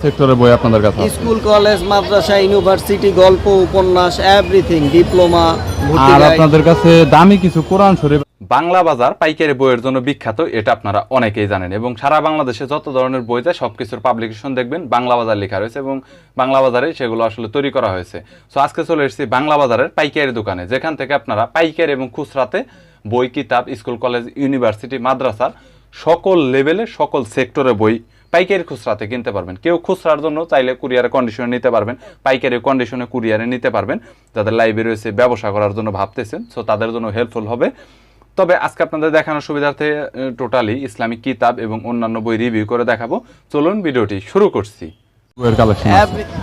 সেক্টরের বই আপনাদের কাছে স্কুল কলেজ মাদ্রাসা ইউনিভার্সিটি গল্প উপন্যাস এভরিথিং ডিপ্লোমা আর আপনাদের কাছে দামি কিছু কোরআন শরীফ বাংলা বাজার পাইকারি বইয়ের জন্য বিখ্যাত এটা আপনারা অনেকেই জানেন। এবং সারা বাংলাদেশে যত ধরনের বই যায় সব কিছুর পাবলিকেশন দেখবেন বাংলা বাজার লেখা রয়েছে এবং বাংলা বাজারে সেগুলো আসলে তৈরি করা হয়েছে। সো আজকে চলে এসেছি বাংলা বাজারের পাইকারি দোকানে যেখান থেকে আপনারা পাইকারি এবং খুচরাতে বই কিতাব স্কুল কলেজ ইউনিভার্সিটি মাদ্রাসার সকল লেভেলে সকল সেক্টরে বই পাইকারি খুচরাতে কিনতে পারবেন। কেউ খুচরার জন্য চাইলে কুরিয়ারে কন্ডিশনে নিতে পারবেন, পাইকারি কন্ডিশনে কুরিয়ারে নিতে পারবেন। যাদের লাইব্রেরি রয়েছে, ব্যবসা করার জন্য ভাবতেছেন সো তাদের জন্য হেল্পফুল হবে। তবে আজকে আপনাদের দেখানোর সুবিধার্থে টোটালি ইসলামিক কিতাব এবং অন্যান্য বই রিভিউ করে দেখাবো। চলুন, ভিডিওটি শুরু করছি। বইয়ের কালেকশন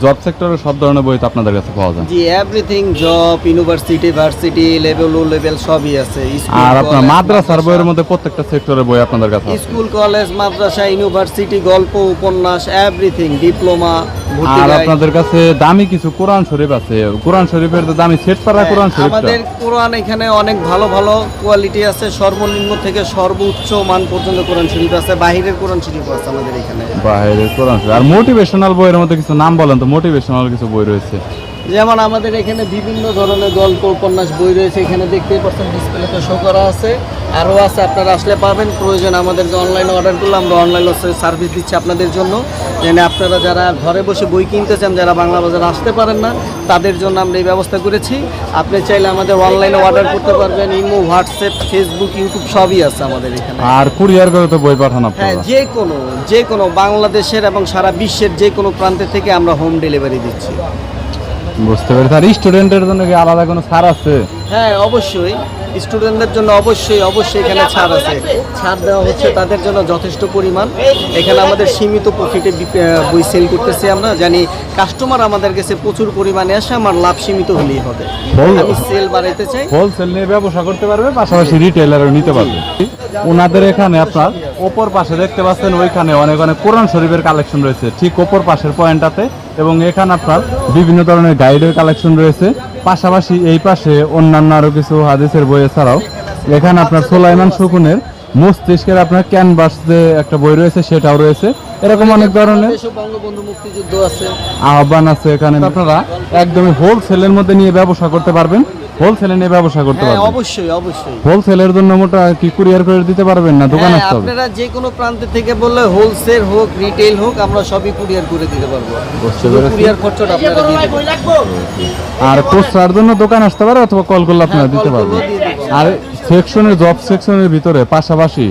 জব সেক্টরের সব ধরনের বই তো আপনাদের কাছে পাওয়া যায়। জি everything job university varsity level O level সবই আছে। আর আপনার মাদ্রাসার বইয়ের মধ্যে প্রত্যেকটা সেক্টরের বই আপনাদের কাছে স্কুল কলেজ মাদ্রাসা ইউনিভার্সিটি গল্প উপন্যাস এভরিথিং ডিপ্লোমা আর আপনাদের কাছে দামি কিছু কোরআন শরীফ আছে। কোরআন শরীফের তো দামি সেট পারা কোরআন শরীফ আমাদের কোরআন এখানে অনেক ভালো ভালো কোয়ালিটি আছে। সর্বনিম্ন থেকে সর্বোচ্চ মান পর্যন্ত কোরআন শরীফ আছে। বাহিরের কোরআন শরীফ আছে আমাদের এখানে। বাইরের কোরআন শরীফ। আর মোটিভেশনাল বইয়ের মধ্যে কিছু নাম বলেন তো মোটিভেশনাল কিছু বই রয়েছে। যেমন আমাদের এখানে বিভিন্ন ধরনের গল্প উপন্যাস বই রয়েছে, এখানে দেখতেই পাচ্ছেন ডিসপ্লেতে শো করা আছে। আরও আছে, আপনারা আসলে পাবেন। প্রয়োজন আমাদের যে অনলাইন অর্ডার করলে আমরা অনলাইন সার্ভিস দিচ্ছি আপনাদের জন্য। যেন আপনারা যারা ঘরে বসে বই কিনতে চান যারা বাংলা বাজারে আসতে পারেন না তাদের জন্য আমরা এই ব্যবস্থা করেছি। আপনি চাইলে আমাদের অনলাইনে অর্ডার করতে পারবেন ইমো হোয়াটসঅ্যাপ ফেসবুক ইউটিউব সবই আছে আমাদের এখানে। আর কুরিয়ার করে তো বই পাঠানো হ্যাঁ যে কোনো যে কোনো বাংলাদেশের এবং সারা বিশ্বের যে কোনো প্রান্তে থেকে আমরা হোম ডেলিভারি দিচ্ছি। বুঝতে পেরেছি। আর স্টুডেন্টের জন্য কি আলাদা কোনো ছাড় আছে? হ্যাঁ অবশ্যই। স্টুডেন্টদের জন্য অবশ্যই অবশ্যই এখানে ছাড় আছে। ছাড় দেওয়া হচ্ছে তাদের জন্য যথেষ্ট পরিমাণ। এখানে আমাদের সীমিত প্রফিটে বই সেল করতেছি আমরা। জানি কাস্টমার আমাদের কাছে প্রচুর পরিমাণে আসে আমার লাভ সীমিত হলেই হবে। আমি সেল বাড়াইতে চাই। হোলসেল নিয়ে ব্যবসা করতে পারবে পাশাপাশি রিটেলারও নিতে পারবে। ওনাদের এখানে আপনার ওপর পাশে দেখতে পাচ্ছেন ওইখানে অনেক অনেক কোরআন শরীফের কালেকশন রয়েছে। ঠিক ওপর পাশের পয়েন্টটাতে এবং এখানে আপনার বিভিন্ন ধরনের গাইডের কালেকশন রয়েছে। পাশাপাশি এই পাশে অন্যান্য আরও কিছু হাদিসের বই এছাড়াও। এখানে আপনার সোলাইমান শকুনের মস্তিষ্কের আপনার ক্যানভাস যে একটা বই রয়েছে সেটাও রয়েছে। এরকম অনেক ধরনের আহ্বান আছে এখানে। আপনারা একদমই হোলসেলের মধ্যে নিয়ে ব্যবসা করতে পারবেন। হোলসেলে নিয়ে ব্যবসা করতে হ্যাঁ পারবেন? অবশ্যই অবশ্যই। হোলসেলের জন্য মোটা কি কুরিয়ার করে দিতে পারবেন না? দোকান হ্যাঁ, আসতে হবে আপনারা যে কোনো প্রান্তে থেকে বললে হোলসেল হোক রিটেল হোক আমরা সবই কুরিয়ার করে দিতে পারব। কুরিয়ার খরচটা আপনারা দিয়ে দেবেন। আর খুচরার জন্য দোকান আসতে পারে অথবা কল করলে আপনারা হ্যাঁ, দিতে পারবেন। আর সেকশনের জব সেকশনের ভিতরে পাশাপাশি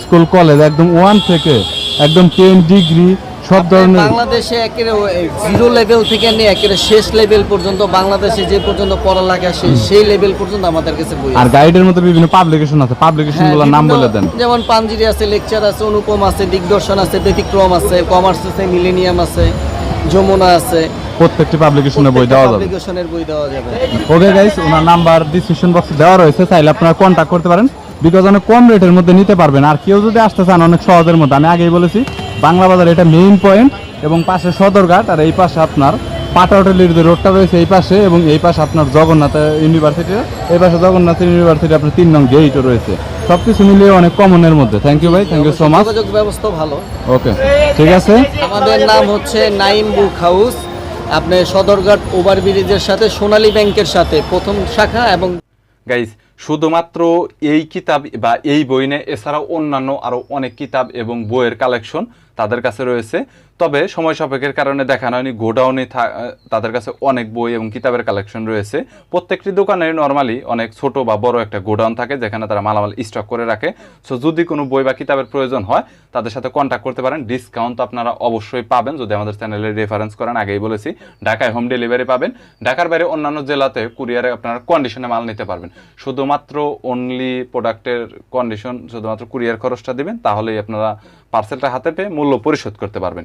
স্কুল কলেজ একদম ওয়ান থেকে একদম টেন ডিগ্রি সব ধরনের বাংলাদেশে একেবারে জিরো লেভেল থেকে নিয়ে একেবারে শেষ লেভেল পর্যন্ত বাংলাদেশে যে পর্যন্ত পড়ালেখা সেই লেভেল পর্যন্ত আমাদের কাছে বই আর গাইডের মধ্যে বিভিন্ন পাবলিকেশন আছে। পাবলিকেশন হ্যাঁ, নাম বলে দেন। যেমন পাঞ্জিরি আছে লেকচার আছে অনুপম আছে দিগদর্শন আছে ব্যতিক্রম আছে কমার্স আছে মিলেনিয়াম আছে যমুনা আছে। প্রত্যেকটি পাবলিকেশনে বই দেওয়া যাবে। পাবলিকেশনের বই দেওয়া যাবে। ওকে গাইস ওনার নাম্বার ডিসক্রিপশন বক্সে দেওয়া রয়েছে। চাইলে আপনারা কন্ট্যাক্ট করতে পারেন। বিকজ অনেক কম রেটের মধ্যে নিতে পারবেন। আর কেউ যদি আসতে চান অনেক সহজের মধ্যে আমি আগেই বলেছি বাংলা বাজার এটা মেইন পয়েন্ট এবং পাশে সদরঘাট আর এই পাশে আপনার পাটা হোটেলের যে রোডটা রয়েছে এই পাশে এবং এই পাশে আপনার জগন্নাথ ইউনিভার্সিটি এই পাশে জগন্নাথ ইউনিভার্সিটি আপনার তিন নং গেটও রয়েছে। সব কিছু মিলিয়ে অনেক কমনের মধ্যে। থ্যাংক ইউ ভাই থ্যাংক ইউ সো মাচ যোগাযোগ ব্যবস্থা ভালো। ওকে ঠিক আছে? আমাদের নাম হচ্ছে নাইম বুক হাউস। আপনি সদরঘাট ওভার ব্রিজের সাথে সোনালী ব্যাংকের সাথে প্রথম শাখা এবং গাইজ শুধুমাত্র এই কিতাব বা এই বই নিয়ে এছাড়াও অন্যান্য আরও অনেক কিতাব এবং বইয়ের কালেকশন তাদের কাছে রয়েছে। তবে সময় সাপেক্ষের কারণে দেখানো হয়নি, গোডাউনে তাদের কাছে অনেক বই এবং কিতাবের কালেকশন রয়েছে। প্রত্যেকটি দোকানে নর্মালি অনেক ছোট বা বড় একটা গোডাউন থাকে যেখানে তারা মালামাল স্টক করে রাখে। সো যদি কোনো বই বা কিতাবের প্রয়োজন হয়, তাদের সাথে কন্ট্যাক্ট করতে পারেন। ডিসকাউন্ট আপনারা অবশ্যই পাবেন। যদি আমাদের চ্যানেলে রেফারেন্স করেন, আগেই বলেছি, ঢাকায় হোম ডেলিভারি পাবেন। ঢাকার বাইরে অন্যান্য জেলাতে কুরিয়ারে আপনারা কন্ডিশনে মাল নিতে পারবেন। শুধুমাত্র অনলি প্রোডাক্টের কন্ডিশন শুধুমাত্র কুরিয়ার খরচটা দিবেন, তাহলেই আপনারা পার্সেলটা হাতে পেয়ে মূল্য পরিশোধ করতে পারবেন।